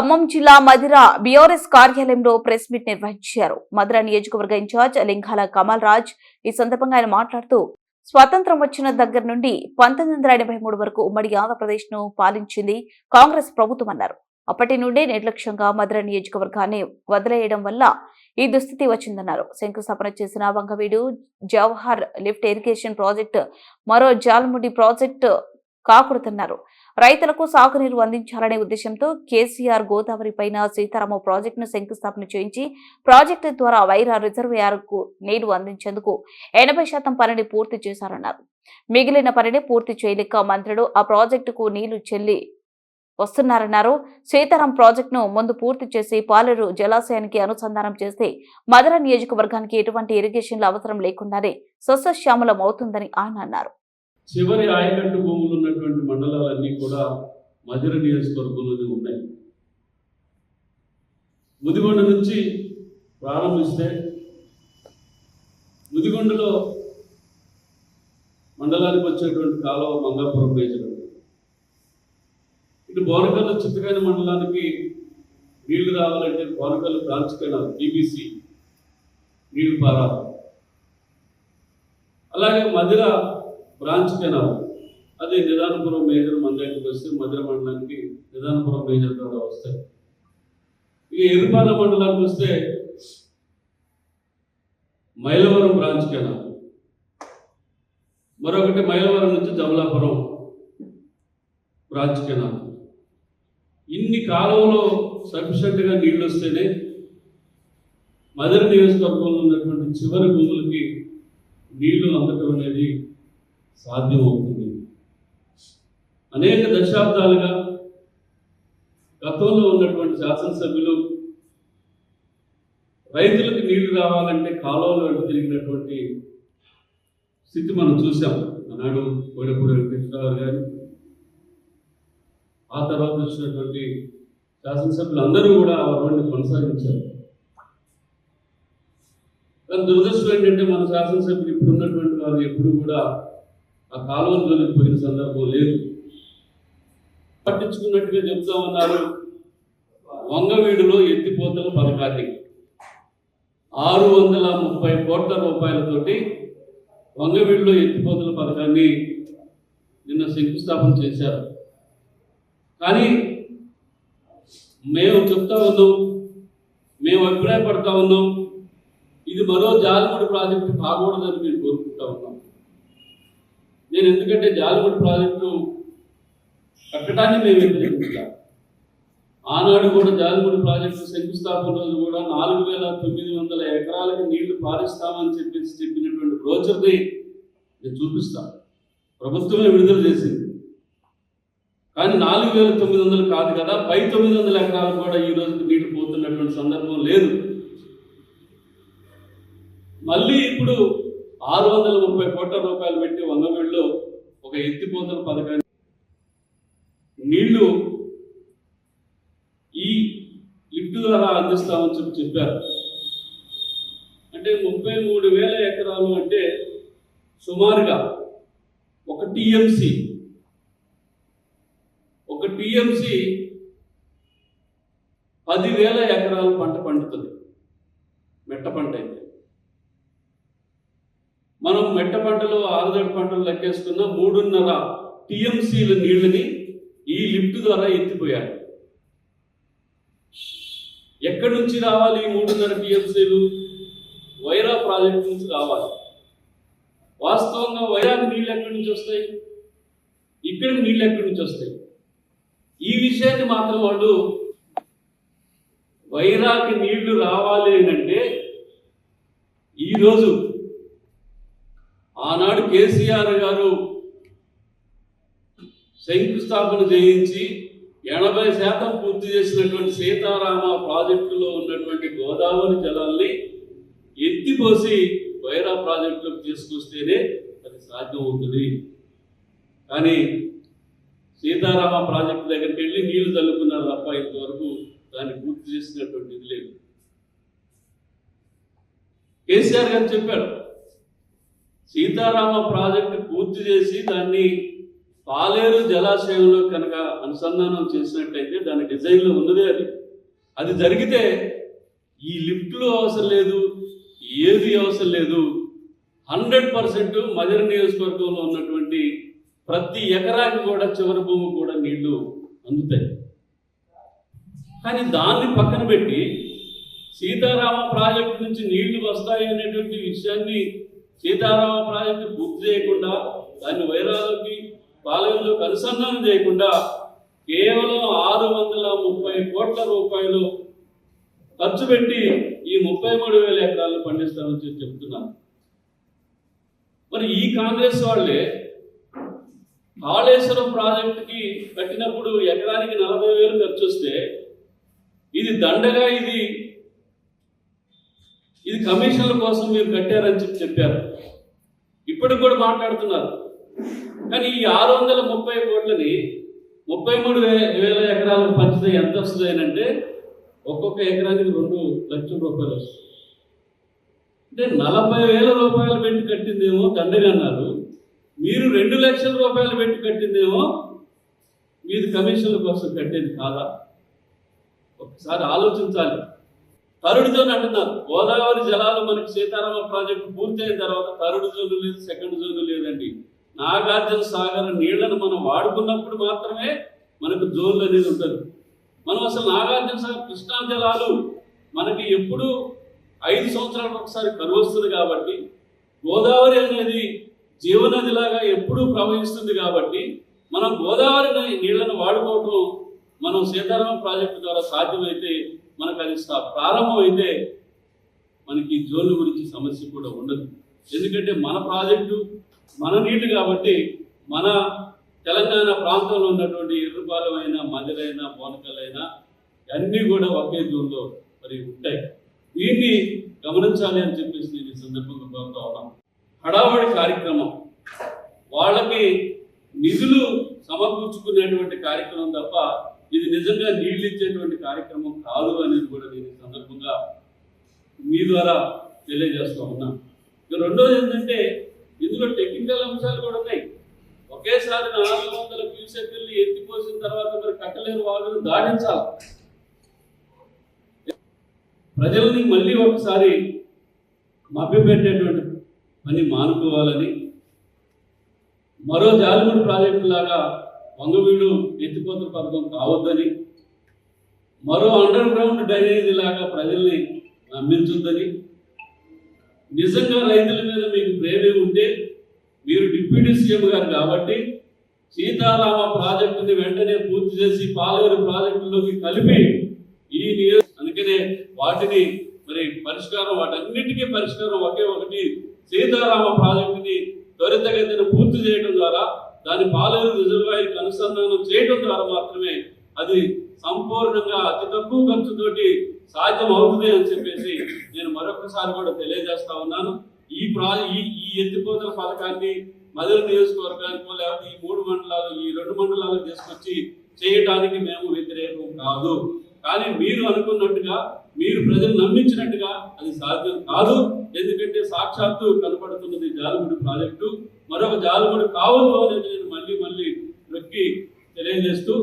ఖమ్మం జిల్లా మధిర బీఆర్ఎస్ కార్యాలయంలో press meet నిర్వహించారు. మధిర నియోజకవర్గ ఇన్ఛార్జ్ లింగాల కమల్ రాజ్ ఈ సందర్భంగా ఆయన మాట్లాడుతూ స్వాతంత్రం వచ్చిన దగ్గర నుండి పంతొమ్మిది వందల ఎనభై మూడు వరకు ఉమ్మడి ఆంధ్రప్రదేశ్ను పాలించింది కాంగ్రెస్ ప్రభుత్వం అన్నారు. అప్పటి నుండే నిర్లక్ష్యంగా మధుర నియోజకవర్గాన్ని వదిలేయడం వల్ల ఈ దుస్థితి వచ్చిందన్నారు. శంకుస్థాపన చేసిన Vangaveedu Jawahar lift irrigation project మరో జాల్ముడి ప్రాజెక్టు కాకూడదన్నారు. రైతులకు సాగునీరు అందించాలనే ఉద్దేశంతో కేసీఆర్ గోదావరి పైన సీతారామ ప్రాజెక్టును శంకుస్థాపన చేయించి ప్రాజెక్టు ద్వారా వైరా రిజర్వాయర్కు నీరు అందించేందుకు ఎనభై శాతం పనిని పూర్తి చేశారన్నారు. మిగిలిన పనిని పూర్తి చేయలేక మంత్రులు ఆ ప్రాజెక్టుకు నీళ్ళు చెల్లి వస్తున్నారన్నారు. సీతారాం ప్రాజెక్టును ముందు పూర్తి చేసి పాలేరు జలాశయానికి అనుసంధానం చేస్తే మధుర నియోజకవర్గానికి ఎటువంటి ఇరిగేషన్ల అవసరం లేకుండానే సస్యశ్యామలం అవుతుందని ఆయన అన్నారు. చివరి ఆయకట్టు భూములు ఉన్నటువంటి మండలాలన్నీ కూడా మధుర నియోజకవర్గంలోనే ఉన్నాయి. ముదిగొండ నుంచి ప్రారంభిస్తే ముదిగొండలో మండలానికి వచ్చేటువంటి కాలువ మంగాపురం మేజర్ ఇటు బోనకల్లు చిత్తకాయన మండలానికి నీళ్ళు రావాలంటే బోనకల్లు బ్రాంచ్ కెనాల్ బీబీసీ నీళ్ళు పారాలి. అలాగే మధుర బ్రాంచ్ కెనాల్. అది నిదానపురం మేజర్ మండలానికి వస్తే మధుర మండలానికి నిదానపురం మేజర్ ద్వారా వస్తాయి. ఇక ఎరుపాద మండలానికి వస్తే మైలవరం బ్రాంచ్ కెనాల్. మరొకటి మైలవరం నుంచి జమలాపురం బ్రాంచ్ కెనాల్. ఇన్ని కాలంలో సఫిషియెంట్గా నీళ్ళు వస్తేనే మధుర నియోజకవర్గంలో ఉన్నటువంటి చివరి భూములకి నీళ్ళు అందటం అనేది సాధ్యమవుతుంది. అనేక దశాబ్దాలుగా గతంలో ఉన్నటువంటి శాసనసభ్యులు రైతులకు నీళ్ళు రావాలంటే కాలువలు వెంట తిరిగినటువంటి స్థితి మనం చూసాం ఆనాడు కోడపూడి వెంకటేశ్వరరావు గారు ఆ తర్వాత వచ్చినటువంటి శాసనసభ్యులు అందరూ కూడా ఆ రోడ్ని కొనసాగించారు. కానీ దురదృష్టం ఏంటంటే మన శాసనసభ్యులు ఇప్పుడు ఉన్నటువంటి వారు ఎప్పుడు కూడా ఆ కాలువల పోయిన సందర్భం లేదు. పట్టించుకున్నట్టుగా చెప్తా ఉన్నారు. వంగవీడులో ఎత్తిపోతల పథకాన్ని ఆరు వందల ముప్పై కోట్ల రూపాయలతోటి వంగవీడులో ఎత్తిపోతల పథకాన్ని నిన్న శంకుస్థాపన చేశారు. కానీ మేము చెప్తా ఉన్నాం మేము అభిప్రాయపడతా ఉన్నాం. ఇది మరో జాలిముడి ప్రాజెక్టు కాకూడదని మేము కోరుకుంటా ఉన్నాం. నేను ఎందుకంటే జాలిముడి ప్రాజెక్టు కట్టడాన్ని మేము వ్యతిరేకిస్తాం ఆనాడు కూడా జాలిముడి ప్రాజెక్టు శంకుస్థాపన రోజు కూడా నాలుగు వేల తొమ్మిది వందల ఎకరాలకు నీళ్ళు పారిస్తామని చెప్పేసి చెప్పినటువంటి బ్రోచర్ని నేను చూపిస్తాను ప్రభుత్వమే విడుదల చేసింది. కానీ నాలుగు వేల తొమ్మిది వందలు కాదు కదా పై తొమ్మిది వందల ఎకరాలు కూడా ఈ రోజుకి నీళ్ళు పోతున్నటువంటి సందర్భం లేదు. మళ్ళీ ఇప్పుడు ఆరు వందల ముప్పై కోట్ల రూపాయలు పెట్టి వంగవీడులో ఒక ఎత్తిపోతల పథకాన్ని నీళ్ళు ఈ లిఫ్ట్ ద్వారా అందిస్తామని చెప్పి చెప్పారు. అంటే ముప్పై మూడు వేల ఎకరాలు అంటే సుమారుగా ఒక టీఎంసీ ఒక టీఎంసీ పదివేల ఎకరాలు పంట పండుతుంది. మెట్ట పంట అయితే. మనం మెట్ట పంటలు ఆరుదడి పంటలు లెక్కేసుకున్న మూడున్నర టీఎంసీల నీళ్ళని ఈ లిఫ్ట్ ద్వారా ఎత్తిపోయారు. ఎక్కడి నుంచి రావాలి ఈ మూడున్నర టీఎంసీలు? వైరా ప్రాజెక్ట్ నుంచి రావాలి. వాస్తవంగా వైరాకి నీళ్ళు ఎక్కడి నుంచి వస్తాయి? ఇక్కడికి నీళ్ళు ఎక్కడి నుంచి వస్తాయి? ఈ విషయాన్ని మాత్రం వాళ్ళు వైరాకి నీళ్ళు రావాలి అని అంటే ఈరోజు ఆనాడు కేసీఆర్ గారు శంకుస్థాపన చేయించి ఎనభై శాతం పూర్తి చేసినటువంటి సీతారామ ప్రాజెక్టులో ఉన్నటువంటి గోదావరి జలాల్ని ఎత్తిపోసి వైరా ప్రాజెక్టులకు తీసుకొస్తేనే అది సాధ్యమవుతుంది. కానీ సీతారామ ప్రాజెక్టు దగ్గరికి వెళ్ళి నీళ్ళు చల్లుకున్నారు తప్ప ఇంతవరకు దాన్ని పూర్తి చేసినటువంటి ఇది లేదు. కేసీఆర్ గారు చెప్పాడు సీతారామ ప్రాజెక్టు పూర్తి చేసి దాన్ని పాలేరు జలాశయంలో కనుక అనుసంధానం చేసినట్టయితే దాని డిజైన్లో ఉన్నదే అది. అది జరిగితే ఈ లిఫ్ట్లు అవసరం లేదు ఏది అవసరం లేదు. హండ్రెడ్ పర్సెంట్ మదిర నియోజకవర్గంలో ఉన్నటువంటి ప్రతి ఎకరాకి కూడా చివరి భూమి కూడా నీళ్ళు అందుతాయి. కానీ దాన్ని పక్కన పెట్టి సీతారామ ప్రాజెక్టు నుంచి నీళ్ళు వస్తాయి అనేటువంటి విషయాన్ని సీతారామ ప్రాజెక్టు పూర్తి చేయకుండా దాన్ని వైరాలోకి పాలనలోకి అనుసంధానం చేయకుండా కేవలం ఆరు వందల ముప్పై కోట్ల రూపాయలు ఖర్చు పెట్టి ఈ ముప్పై మూడు వేల ఎకరాలు పండిస్తామని చెప్పి చెప్తున్నారు. మరి ఈ కాంగ్రెస్ వాళ్ళే కాళేశ్వరం ప్రాజెక్టుకి కట్టినప్పుడు ఎకరానికి నలభై వేలు ఖర్చు వస్తే ఇది దండగా ఇది ఇది కమిషన్ల కోసం మీరు కట్టారని చెప్పి చెప్పారు. ఇప్పటికి కూడా మాట్లాడుతున్నారు. కానీ ఈ ఆరు వందల ముప్పై కోట్లని ముప్పై మూడు వే వేల ఎకరాలకు పంచితే ఎంత వస్తుంది అంటే ఒక్కొక్క ఎకరానికి రెండు లక్షల రూపాయలు వస్తుంది. అంటే నలభై వేల రూపాయలు పెట్టి కట్టిందేమో దండగా అన్నారు. మీరు రెండు లక్షల రూపాయలు పెట్టి కట్టిందేమో మీది కమిషన్ల కోసం కట్టేది కాదా? ఒకసారి ఆలోచించాలి. తరుడుతో అంటున్నారు. గోదావరి జలాలు మనకి సీతారామ ప్రాజెక్టు పూర్తయిన తర్వాత తరుడు జోను లేదు సెకండ్ జోను లేదండి. నాగార్జున సాగర్ నీళ్ళను మనం వాడుకున్నప్పుడు మాత్రమే మనకు జోన్లు అనేది ఉంటుంది మనం అసలు నాగార్జున సాగర్ కృష్ణా జలాలు మనకి ఎప్పుడు ఐదు సంవత్సరాలకు ఒకసారి కరువు వస్తుంది కాబట్టి గోదావరి అనేది జీవనదిలాగా ఎప్పుడూ ప్రవహిస్తుంది కాబట్టి మనం గోదావరి నీళ్ళను వాడుకోవటం మనం సీతారామ ప్రాజెక్టు ద్వారా సాధ్యమైతే మనకు అది ప్రారంభమైతే మనకి ఈ జోన్ల గురించి సమస్య కూడా ఉండదు. ఎందుకంటే మన ప్రాజెక్టు మన నీళ్ళు కాబట్టి మన తెలంగాణ ప్రాంతంలో ఉన్నటువంటి ఎర్రపాలెం అయినా బోనకలైనా అన్నీ కూడా ఒకే జోన్లో మరి ఉంటాయి. దీన్ని గమనించాలి అని చెప్పేసి నేను ఈ సందర్భంగా కోరుతా ఉన్నాను. హడావడి కార్యక్రమం. వాళ్ళకి నిధులు సమకూర్చుకునేటువంటి కార్యక్రమం తప్ప ఇది నిజంగా నీళ్ళు ఇచ్చేటువంటి కార్యక్రమం కాదు అనేది కూడా నేను సందర్భంగా మీ ద్వారా తెలియజేస్తూ ఉన్నాను ఇక రెండోది ఏంటంటే ఇందులో టెక్నికల్ అంశాలు కూడా ఉన్నాయి. ఒకేసారి నాలుగు వందల క్యూసెక్కుల్ని ఎత్తిపోసిన తర్వాత మరి కట్టలేని వాళ్ళని దాటించాలి. ప్రజల్ని మళ్ళీ ఒకసారి మభ్యపెట్టేటువంటి పని మానుకోవాలని మరో జాలిమూడి ప్రాజెక్టు లాగా వంగవీడు ఎత్తిపోతల పథకం కావద్దని మరో అండర్ గ్రౌండ్ డ్రైనేజీ లాగా ప్రజల్ని నమ్మించొద్దని నిజంగా రైతుల మీద మీకు ప్రేమే ఉంటే మీరు డిప్యూటీ సీఎం గారు కాబట్టి సీతారామ ప్రాజెక్టుని వెంటనే పూర్తి చేసి పాలేరు ప్రాజెక్టులోకి కలిపి ఈ నియోజక అందుకనే వాటిని మరి పరిష్కారం వాటన్నిటికీ పరిష్కారం ఒకే ఒకటి సీతారామ ప్రాజెక్టుని త్వరితగతిన పూర్తి చేయడం ద్వారా దాని పాలేరు రిజర్వాయర్కి అనుసంధానం చేయడం ద్వారా మాత్రమే అది సంపూర్ణంగా అతి తక్కువ ఖర్చుతోటి సాధ్యం అవుతుంది అని చెప్పేసి నేను మరొకసారి కూడా తెలియజేస్తా ఉన్నాను. ఈ ప్రా ఈ ఈ ఎత్తిపోతల పథకాన్ని మధుర నియోజకవర్గానికో లేకపోతే ఈ మూడు మండలాలు ఈ రెండు మండలాలు తీసుకొచ్చి చేయడానికి మేము వ్యతిరేకం కాదు. కానీ మీరు అనుకున్నట్టుగా మీరు ప్రజలు నమ్మించినట్టుగా అది సాధ్యం కాదు. ఎందుకంటే సాక్షాత్తు కనపడుతున్నది జాలముడి ప్రాజెక్టు. మరొక జాలముడి కావద్దు అనేది నేను మళ్ళీ మళ్ళీ నొక్కి తెలియజేస్తూ